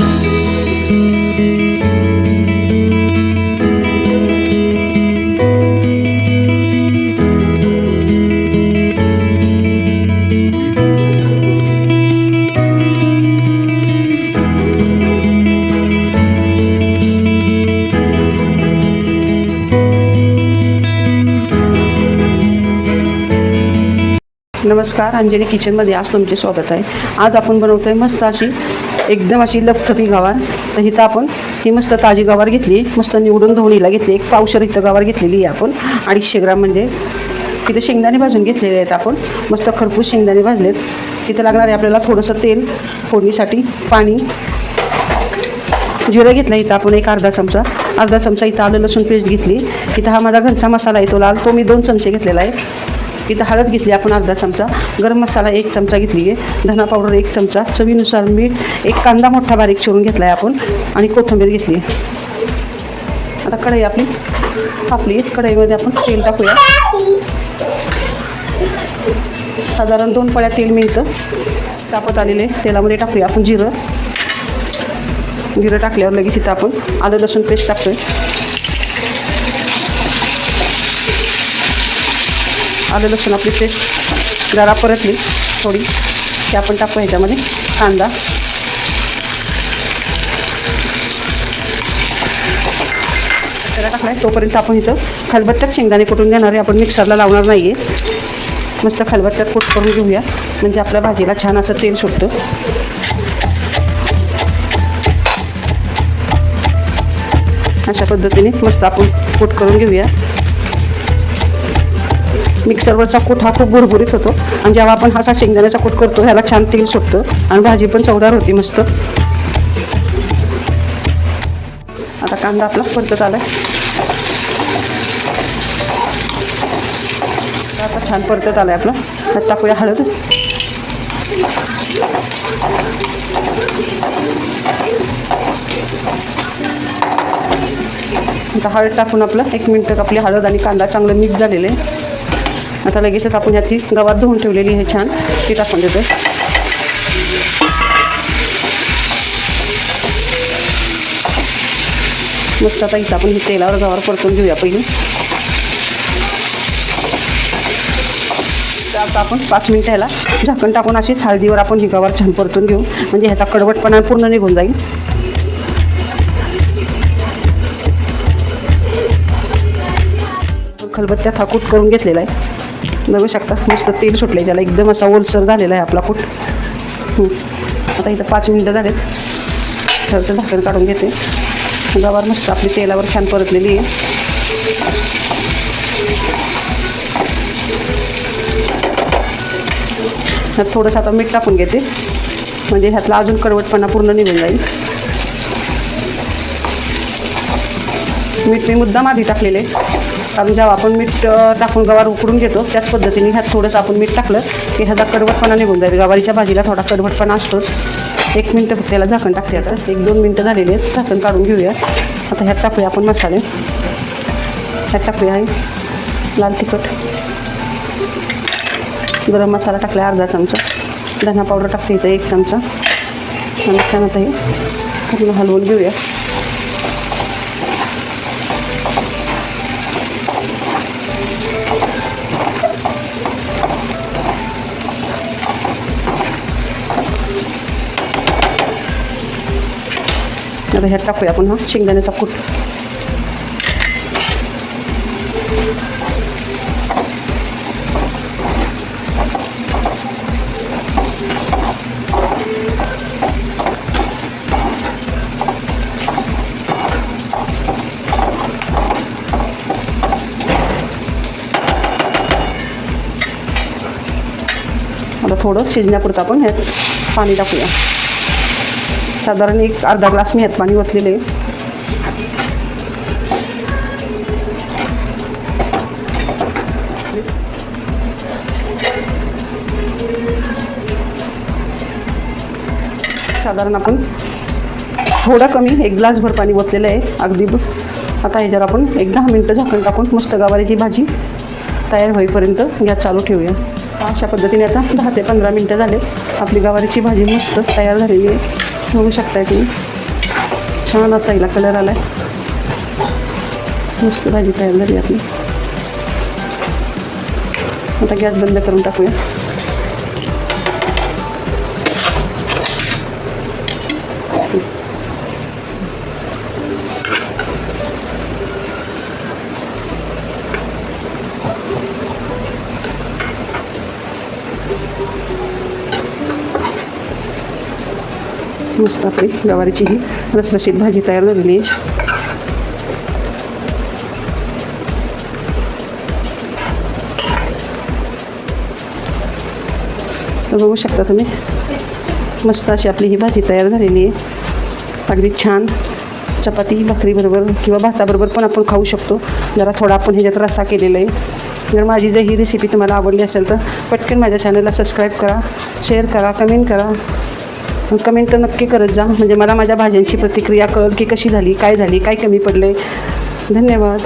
Thank you. नमस्कार अंजली किचनमध्ये आज तुमचे स्वागत आहे. आज आपण बनवतो आहे मस्त अशी एकदम अशी लफथफी गवार. तर इथं आपण ही मस्त ताजी गवार घेतली मस्त निवडून धोणीला घेतली एक पावशर इथं गवार घेतलेली आहे आपण. अडीचशे ग्राम म्हणजे तिथे शेंगदाणे भाजून घेतलेले आहेत आपण. मस्त खरपूस शेंगदाणे भाजलेत. तिथं लागणार आहे आपल्याला थोडंसं तेल फोडणीसाठी पाणी. जिरं घेतलं इथं आपण एक अर्धा चमचा. अर्धा चमचा इथं आलं लसूण पेस्ट घेतली. इथं हा माझा घरचा मसाला आहे तो लाल तो मी दोन चमचे घेतलेला आहे. इथं हळद घेतली आपण अर्धा चमचा गरम मसाला एक चमचा घेतली आहे धना पावडर एक चमचा चवीनुसार मीठ एक कांदा मोठा बारीक चिरून घेतला आहे आपण आणि कोथिंबीर घेतली आहे. आता कढई आपली आपली कढईमध्ये आपण तेल टाकूया. साधारण दोन पळ्या तेल मिळतं. तापत आलेले तेलामध्ये टाकूया आपण जिरं. जिरं टाकल्यावर लगेच इथं आपण आलं लसूण पेस्ट टाकतोय. आलं लसूण आपली पेस्ट जरा परतली थोडी. ते आपण टाकू ह्याच्यामध्ये. कांदा. त्याला टाकलाय. तोपर्यंत आपण इथं खलबत्त्यात शेंगदाणे कुटून घेणार आहे आपण मिक्सरला लावणार नाही आहे मस्त खलबत्त्यात कुट करून घेऊया. म्हणजे आपल्या भाजीला छान असं तेल सुटतं. अशा पद्धतीने मस्त आपण कुट करून घेऊया. मिक्सरवरचा कूट हा खूप भुरभुरीत होतो. आणि जेव्हा आपण असा शेंगदाण्याचा कूट करतो ह्याला छान तेल सुटतं आणि भाजी पण चवदार होती मस्त. आता कांदा आपला परतत आला आता छान परतत आलाय आपला. आता टाकूया हळद. आता हळद टाकून आपलं एक मिनटं आपली हळद आणि कांदा चांगलं मिक्स झालेलं आहे. आता लगेचच आपण याची गवार धुवून ठेवलेली आहे छान. ती टाकून देतो मस्त आता इथं आपण ही तेलावर गवार परतून घेऊया पहिले. आता आपण पाच मिनटं ह्याला झाकण टाकून अशीच हळदीवर आपण ही गवार छान परतून घेऊ. म्हणजे ह्याचा कडवटपणा पूर्ण निघून जाईल. खलबत्त्या थाकूट करून घेतलेला आहे. बघू शकता. मस्त तेल सुटलं त्याला एकदम असा ओलसर झालेला आहे आपला कूट. आता इथं पाच मिनटं झालेत. थरचं झाकण काढून घेते. गवार मस्त आपली तेलावर छान परतलेली आहे. थोडंसं आता मीठ टाकून घेते. म्हणजे ह्यातला अजून कडवटपणा पूर्ण निघून जाईल. मीठ मी मुद्दाम आधी टाकलेले कारण जेव्हा आपण मीठ टाकून गवार उकडून घेतो त्याच पद्धतीने ह्यात थोडंसं आपण मीठ टाकलं की ह्याचा कडवटपणा निघून जाईल. गवारीच्या भाजीला थोडा कडवटपणा असतो. एक मिनटं फक्त त्याला झाकण टाकते आता. एक दोन मिनटं झालेली आहेत. झाकण काढून घेऊया. आता ह्यात टाकूया आपण मसाले. ह्यात टाकूया लाल तिखट. गरम मसाला टाकला अर्धा चमचा. धना पावडर टाकते इथं एक चमचा. आणि त्यानंतर हे पूर्ण हलवून घेऊया. आता ह्यात टाकूया आपण हा शेंगदाण्याचा कूट आता थोडं शिजण्यापुरतं आपण ह्यात पाणी टाकूया. साधारण एक अर्धा ग्लास मी ह्यात पाणी ओतलेले. साधारण आपण थोडं कमी एक ग्लासभर पाणी ओतलेलं आहे अगदी आता आता ह्याच्यावर आपण एक दहा मिनटं झाकण टाकून मस्त गवारीची भाजी तयार होईपर्यंत गॅस चालू ठेवूया. अशा पद्धतीने आता दहा ते पंधरा मिनटं झाले. आपली गवारीची भाजी मस्त तयार झालेली आहे. बघू शकताय तुम्ही. छान असा हिला कलर आला आहे मस्त भाजी तयार झाली आपली. आता गॅस बंद करून टाकूया. मस्त आपली गवारीची ही रसरशीत भाजी तयार झालेली आहे. तर बघू शकता तुम्ही मस्त अशी आपली ही भाजी तयार झालेली आहे. अगदी छान चपाती भाकरीबरोबर किंवा भाताबरोबर पण आपण खाऊ शकतो. जरा थोडा आपण ह्याच्यात रसा केलेला आहे. जर माझी जर ही रेसिपी तुम्हाला आवडली असेल तर पटकन माझ्या चॅनलला सबस्क्राईब करा शेअर करा कमेंट करा. कमेंट तर नक्की करत जा. म्हणजे मला माझ्या भाज्यांची प्रतिक्रिया कळेल की कशी झाली काय झाली काय कमी पडले. धन्यवाद.